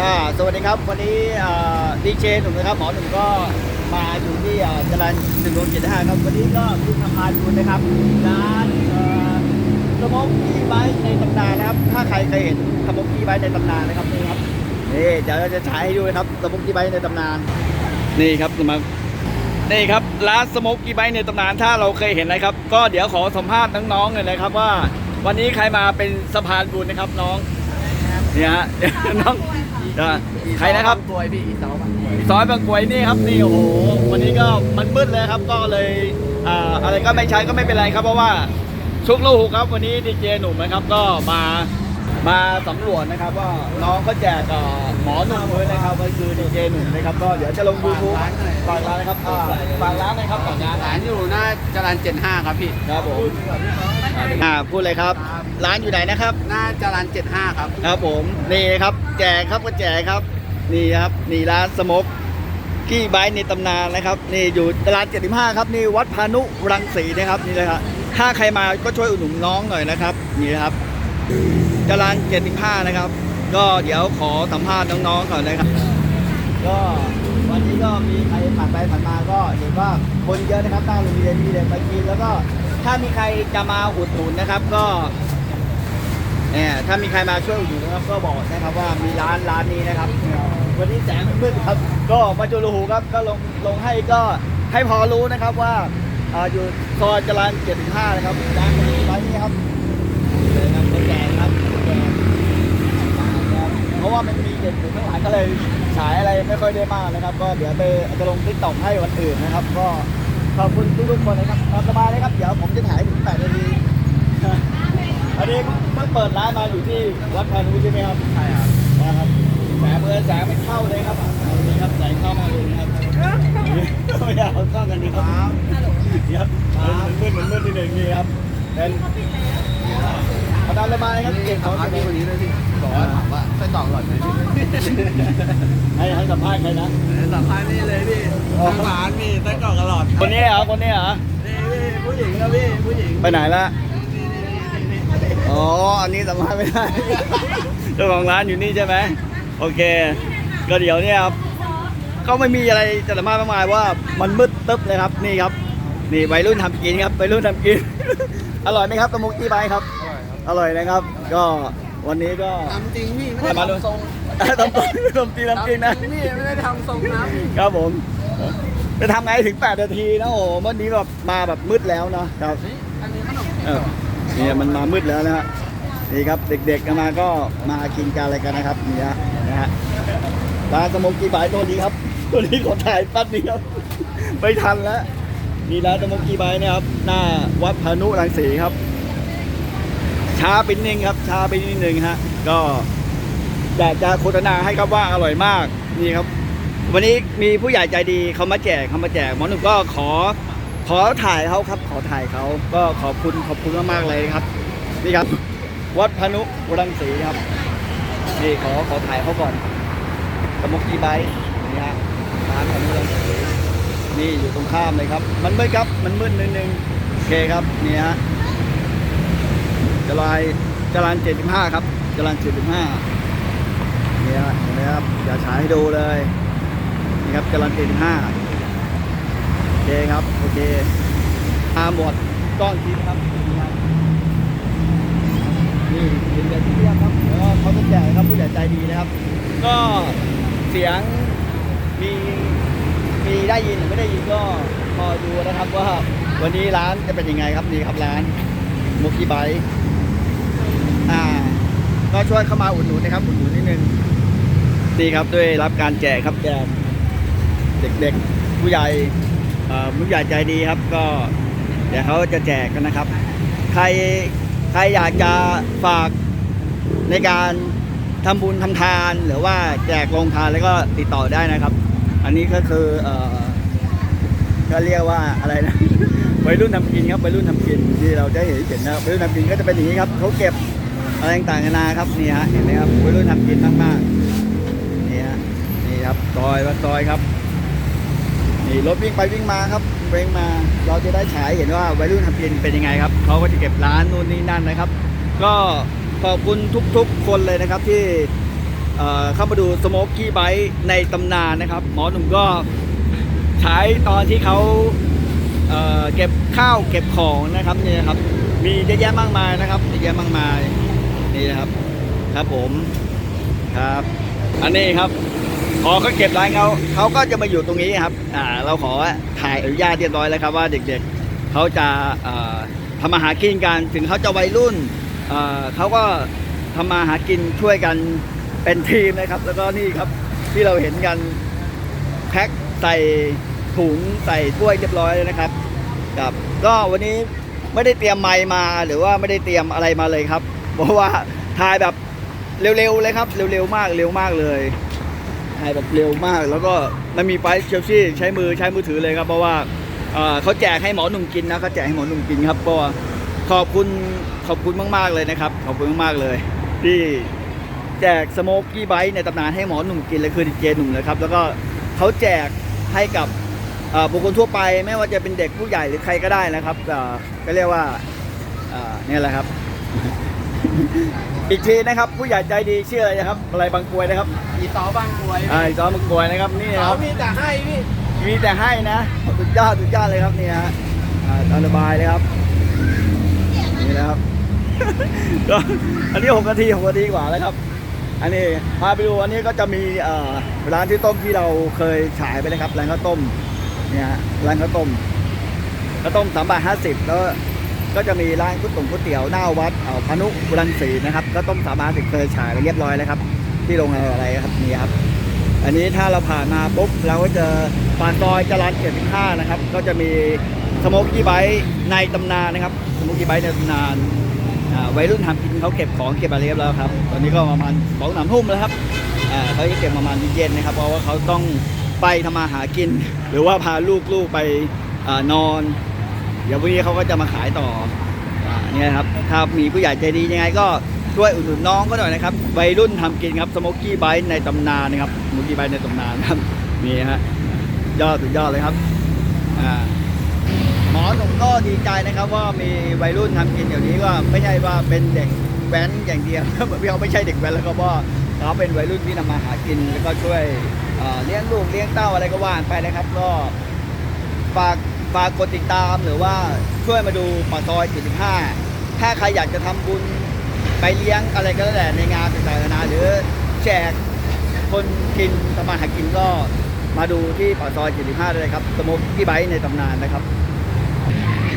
อ่าสวัสดีครับ วันนี้ดีเจหนุ่มนะครับหมอหนุ่มก็มาอยู่ที่อ่าจรัญหนึ่งโรงเจ็ดห้าครับ วันนี้ก็คุณทำพานคุณนะครับร้านเอ่อสโมกกี้ไบค์ในตำนานนะครับ ถ้าใครเคยเห็นสโมกกี้ไบค์ในตำนานนะครับนี่ครับนี่เดี๋ยวเราจะฉายให้ดูนะครับสโมกกี้ไบค์ในตำนานนี่ครับมานี่ครับร้านสโมกกี้ไบค์ในตำนานถ้าเราเคยเห็นนะครับ ก็เดี๋ยวขอสัมภาษณ์น้องๆเลยนะครับว่า วันนี้ใครมาเป็นสะพานบุญนะครับน้องเนี่ยฮะน้อง อ่าใครนะครับกลวยพี่อีเสาบางกลวยซอยบางกรวยนี่ครับนี่โอ้โหวันนี้ก็มันมืดเลยครับก็เลยอ่าอะไรก็ไม่ใช้ก็ไม่เป็นไรครับเพราะว่าชุกลูกครับวันนี้ดีเจหนุ่มนะครับก็มา มาสำรวจนะครับว่าน้องเขาแจกเอ่อหมอหนุ่มเลยนะครับก็คือดีเจหนุ่มนะครับก็เดี๋ยวจะลงยูทูบฝากร้านนะครับอ่าฝากร้านนะครับฝากร้านร้านอยู่หน้าจรัญเจ็ดห้าครับพี่ครับผมอ่าพูดเลยครับ ร้านอยู่ไหนนะครับ หน้าจรัญเจ็ดห้าครับครับผมนี่ครับแจกครับก็แจกครับนี่ครับนี่ร้านสมกกี้ไบค์ในตำนานนะครับนี่อยู่ตลาด75ครับนี่วัดพานุรังสีนะครับนี่เลยครับถ้าใครมาก็ช่วยอุดหนุนน้องหน่อยนะครับนี่นะครับ จราน75 นะครับ ก็เดี๋ยวขอสัมภาษณ์น้องๆก่อนนะครับ ก็วันนี้ก็มีใครผ่านไปผ่านมาก็เห็นว่าคนเยอะนะครับตั้งโรงเรียนมีเด็กมากินแล้วก็ถ้ามีใครจะมาอุดหนุนนะครับก็เนี่ยถ้ามีใครมาช่วยอุดหนุนนะครับก็บอกนะครับว่ามีร้านร้านนี้นะครับ วันนี้แสงมันมืดครับ ก็มาจูรูหูครับก็ลงลงให้ก็ให้พอรู้นะครับว่าอ่าอยู่ซอยจรัญ75 นะครับร้านนี้ร้านนี้ครับเลยครับแกงครับแกงค รับเพราะว่ามันมีเด็กอยู่ข้างหลังก็เลยฉายอะไรไม่ค่อยได้มากนะครับ ก็เดี๋ยวไปจะลงติ๊กต็อกให้วันอื่นนะครับ ก็ขอบคุณทุกๆคนนะครับตามสบายเลยครับ เดี๋ยวผมจะถ่ายถึง8นาทีอันนี้เพิ่งเปิดร้านมาอยู่ที่วัดพานุใช่ไหมครับใช่ครับนะครับแสงเออแสงไม่เข้าเลยครับนี่ครับแสงเข้ามาเลยนะครับไม่อยากเอาต้องกันดีครับนี่ครับมันมืดมันมืดนิดหนึ่งนี่ครับเป็นเอาตามระบายครับนี่เก่งสัเขามภาษณ์พี่คนนี้เลยพี่ บอกว่าถามว่าไส้กรอกอร่อยไหมพี่ให้ให้สัมภาษณ์ใครนะ สัมภาษณ์นี่เลยพี่ทางร้านมีไส้กรอกอร่อยคนนี้เหรอ คนนี้เหรอ นี่พี่ผู้หญิงครับพี่ผู้หญิง ไปไหนละอ๋อ อันนี้สัมภาษณ์ไม่ได้ เจ้าของร้านอยู่นี่ใช่ไหม โอเค ก็เดี๋ยวเนี่ยครับก็ไม่มีอะไรจะสามารถมากมายว่ามันมืดตึ๊บเลยครับ นี่ครับ นี่วัยรุ่นทำกินครับวัยรุ่นทำกิน อร่อยไหมครับตะมุกตี้ใบครับ อร่อยนะครับ ก็ วันนี้ก็ ทำจริงพี่ไม่ได้ทำทรงทำตัวทำตีทำกินนะ ทำจริงพี่ไม่ได้ทำทรงนะพี่ครับผมจะทำไงถึง 8 นาทีนะโอ้โหวันนี้แบบมาแบบมืดแล้วนะครับนี่อันนี้ขนมเออนี่มันมามืดแล้วนะฮะนี่ครับเด็กๆมาก็มากินกันอะไรกันนะครับนี่ฮะนะฮะร้านสโมกกี้บายตัวนี้ครับ ตัวนี้ขอถ่ายแปั๊บนี้ครับ ไม่ทันแล้วนี่ร้านสโมกกี้บายเนี่ยครับ หน้าวัดพานุรังสีครับ ช้าไปนิดนึงครับ ช้าไปนิดนึงฮะ ก็อยากจะโฆษณาให้ครับว่าอร่อยมากนี่ครับ วันนี้มีผู้ใหญ่ใจดีเขามาแจกเขามาแจกหมอหนุ่มก็ขอขอถ่ายเขาครับ ขอถ่ายเขาก็ขอบคุณขอบคุณมากๆเลยครับ นี่ครับ วัดพนุรังสีครับ นี่ขอขอถ่ายเขาก่อนสมุกกีไบนี่ฮะร้านพนุรังสีนี่อยู่ตรงข้ามเลยครับ มันมืดครับมันมืดนิดนึงโอเคครับนี่ฮะ จรายจรานเจ็ดสิบห้าครับจรานเจ็ดสิบห้านี่ฮะเห็นไหมครับอย่าฉายให้ดูเลยนี่ครับจรันเจ็ดิบห้าโอเคครับโอเคมาหมดก้อนทิพครับนี่เป็นเดือนที่เรียกครับแล้วก็เขาจะแจกครับผู้ใหญ่ใจดีนะครับ ก็เสียงมีมีได้ยินหรือไม่ได้ยินก็พอดูนะครับว่าวันนี้ร้านจะเป็นยังไงครับนี่ครับร้านมุกกี้ไบค์ อ่า ก็ช่วยเข้ามาอุดหนุนนะครับอุดหนุนนิดนึงนี่ครับด้วยรับการแจกครับแจกเด็กๆ ผู้ใหญ่เอ่อผู้ใหญ่ใจดีครับ ก็เดี๋ยวเขาจะแจกกันนะครับ ใครใครอยากจะฝากในการทำบุญทำทาน หรือว่าแจกโรงทานแล้วก็ติดต่อได้นะครับ อันนี้ก็คือเอ่อก็เรียกว่าอะไรนะวัยรุ่นทำกินครับวัยรุ่นทำกินที่เราจะเห็นเห็นนะครับวัยรุ่นทำกินก็จะเป็นอย่างนี้ครับเขาเก็บ อะไรต่างๆนานาครับนี่ฮะเห็นไหมครับวัยรุ่นทำกินมากๆนี่ฮะนี่ครับซอยว่าซอยครับนี่รถวิ่งไปวิ่งมาครับวิ่งมาเราจะได้ฉายเห็นว่าวัยรุ่นทำกินเป็นยังไงครับเขาก็จะเก็บร้านนู่นนี่นั่นนะครับ ก็ขอบคุณทุกๆคนเลยนะครับที่เข้ามาดูสโมกกี้ไบต์ในตำนานนะครับ หมอหนุ่มก็ใช้ตอนที่เขาเเก็บข้าวเก็บของนะครับนี่นะครับมีเยอะแยะมากมายนะครับเยอะแยะมากมาย นี่นะครับครับผมครับ อันนี้ครับพอเขาเก็บร้านเขาเขาก็จะมาอยู่ตรงนี้ครับอ่าเราขอถ่ายอนุญาตเรียบร้อยแล้วครับว่าเด็กๆเขาจะทำมาหากินกันถึงเขาจะวัยรุ่นเเขาก็ทำมาหากินช่วยกันเป็นทีมนะครับ แล้วก็นี่ครับที่เราเห็นกันแพ็คใส่ถุงใส่ถ้วยเรียบร้อยแล้วนะครับครับก็วันนี้ไม่ได้เตรียมไมค์มาหรือว่าไม่ได้เตรียมอะไรมาเลยครับ เพราะว่าถ่ายแบบเร็วๆเลยครับ เร็วๆมากเร็วมากเลยถ่ายแบบเร็วมาก แล้วก็มันมีไฟเชลซี่ใช้มือใช้มือถือเลยครับ เพราะว่าเขาแจกให้หมอหนุ่มกินนะเขาแจกให้หมอหนุ่มกินครับก็ขอบคุณขอบคุณมากๆเลยนะครับ ขอบคุณมากๆเลย ที่แจกสโมกกี้ไบต์ในตำนานให้หมอหนุ่มกินเลยคือดีเจหนุ่มนะครับ แล้วก็เขาแจกให้กับบุคคลทั่วไปไม่ว่าจะเป็นเด็กผู้ใหญ่หรือใครก็ได้นะครับก็เรียกว่าเนี่ยแหละครับ อีกทีนะครับ ผู้ใหญ่ใจดีชื่ออะไรนะครับ อะไรบางกรวยนะครับอีต่อบางกรวยอ่าจอมกรวยนะครับนี่นะคเขารับมีแต่ให้พี่มีแต่ให้นะสุดยอดสุดยอดเลยครับนี่ฮะอ่าตามสบายเลยครับนี่นะครับ ก็อันนี้หกนาทีหกนาทีกว่าแล้วครับ อันนี้พาไปดูอันนี้ก็จะมีเอ่อร้านที่ต้มที่เราเคยฉายไปเลยครับร้านข้าวต้มเนี่ยฮะร้านข้าวต้มข้าวต้มสามบาทห้าสิบแล้ว ก็จะมีร้านก๋วยเตี๋ยวก๋วยเตี๋ยวหน้าวัดเอ่อพนุรังสีนะครับข้าวต้มสามบาทห้าสิบเคยฉายไปเรียบร้อยแล้วครับ ที่โรงแรมอะไรครับนี่ครับ อันนี้ถ้าเราผ่านมาปุ๊บเราก็เจอปากซอยจรัญเจ็ดสิบห้านะครับ ก็จะมีสโมกกี้ไบต์ในตำนานนะครับสโมกกี้ไบต์ในตำนานอ่าวัยรุ่นทำกินเขาเก็บของเก็บอะไรเรียบร้อยแล้วครับ ตอนนี้ก็ประมาณสองสามทุ่มแล้วครับอ่าเขาจะเก็บประมาณเย็นๆนะครับ เพราะว่าเขาต้องไปทำมาหากิน หรือว่าพาลูกๆไปอานอน เดี๋ยวพรุ่งนี้เขาก็จะมาขายต่ออ่าเนี่ยครับถ้ามีผู้ใหญ่ใจดียังไงก็ช่วยอุดหนุนน้องก็หน่อยนะครับวัยรุ่นทำกินครับสโมกกี้ไบต์ในตำนานนะครับสโมกกี้ไบต์ในตำนานครับนี่ฮะยอดสุดยอดเลยครับอ่าหมอหนุ่มก็ดีใจนะครับว่ามีวัยรุ่นทำกินเดี๋ยวนี้ก็ไม่ใช่ว่าเป็นเด็กแว้นอย่างเดียว เขาไม่ใช่เด็กแว้นแล้วก็ว่าเขาเป็นวัยรุ่นที่นำมาหากินแล้วก็ช่วยเอ่อเลี้ยงลูกเลี้ยงเต้าอะไรก็ว่าไปนะครับก็ฝาก ฝากกดติดตามหรือว่าช่วยมาดูปากซอย75ถ้าใครอยากจะทำบุญไปเลี้ยงอะไรก็แล้วแต่ในงานต่างๆนานาหรือแจกคนกินสมาหากินก็มาดูที่ปากซอย 75ได้เลยครับสโมกที่ไบในตำนานนะครับ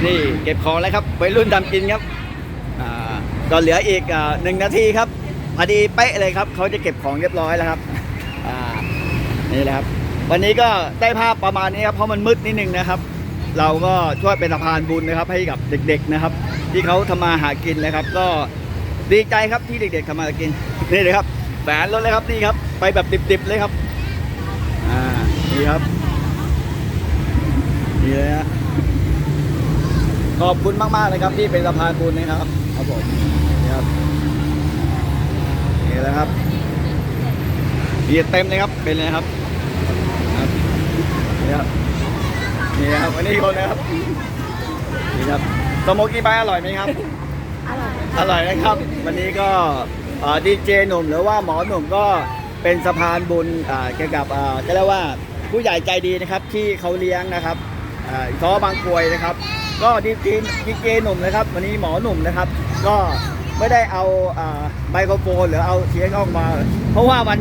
นี่เก็บของแล้วครับวัยรุ่นทำกินครับอ่าก็เหลืออีกอ่าหนึ่งนาทีครับพอดีเป๊ะเลยครับเขาจะเก็บของเรียบร้อยแล้วครับอ่านี่แหละครับ วันนี้ก็ได้ภาพประมาณนี้ครับเพราะมันมืดนิดนึงนะครับ เราก็ช่วยเป็นสะพานบุญนะครับ ให้กับเด็ก ๆนะครับ ที่เขาทำมาหากินนะครับ ก็ดีใจครับที่เด็กๆทำมาหากินนี่เลยครับแฝนรถเลยครับนี่ครับ ไปแบบดิบๆเลยครับอ่านี่ครับนี่เลยฮะขอบคุณมากๆเลยครับที่เป็นสะพานบุญนะครับครับผมนี่ครับนี่แหละครับนี่เต็มเลยครับเป็นเลยครับครับนี่ครับ นี่ครับอันนี้คนนะครับนี่ครับสโมกี้ไบอร่อยไหมครับอร่อยนะครับ วันนี้ก็ดีเจหนุ่มหรือว่าหมอหนุ่มก็เป็นสะพานบุญอ่าเกี่ยวกับอ่าก็เรียกว่าผู้ใหญ่ใจดีนะครับที่เขาเลี้ยงนะครับอ่าท้อบางกรวยนะครับ ก็ดีเจดีเจหนุ่มนะครับ วันนี้หมอหนุ่มนะครับ ก็ไม่ได้เอาอ่าไมโครโฟนหรือเอาเสียงออกมา เพราะว่ามัน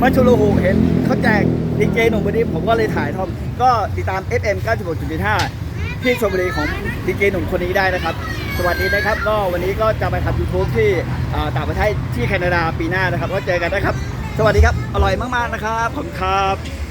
มันชุลหูเห็นเขาแจกดีเจหนุ่มวันนี้ผมก็เลยถ่ายทอม ก็ติดตาม FM 96.5 ที่ชมบุรีของดีเจหนุ่มคนนี้ได้นะครับ สวัสดีนะครับ ก็วันนี้ก็จะไปทำยูทูบที่ต่างประเทศที่แคนาดาปีหน้านะครับ ก็เจอกันนะครับ สวัสดีครับ อร่อยมากๆนะครับ ขอบคุณครับ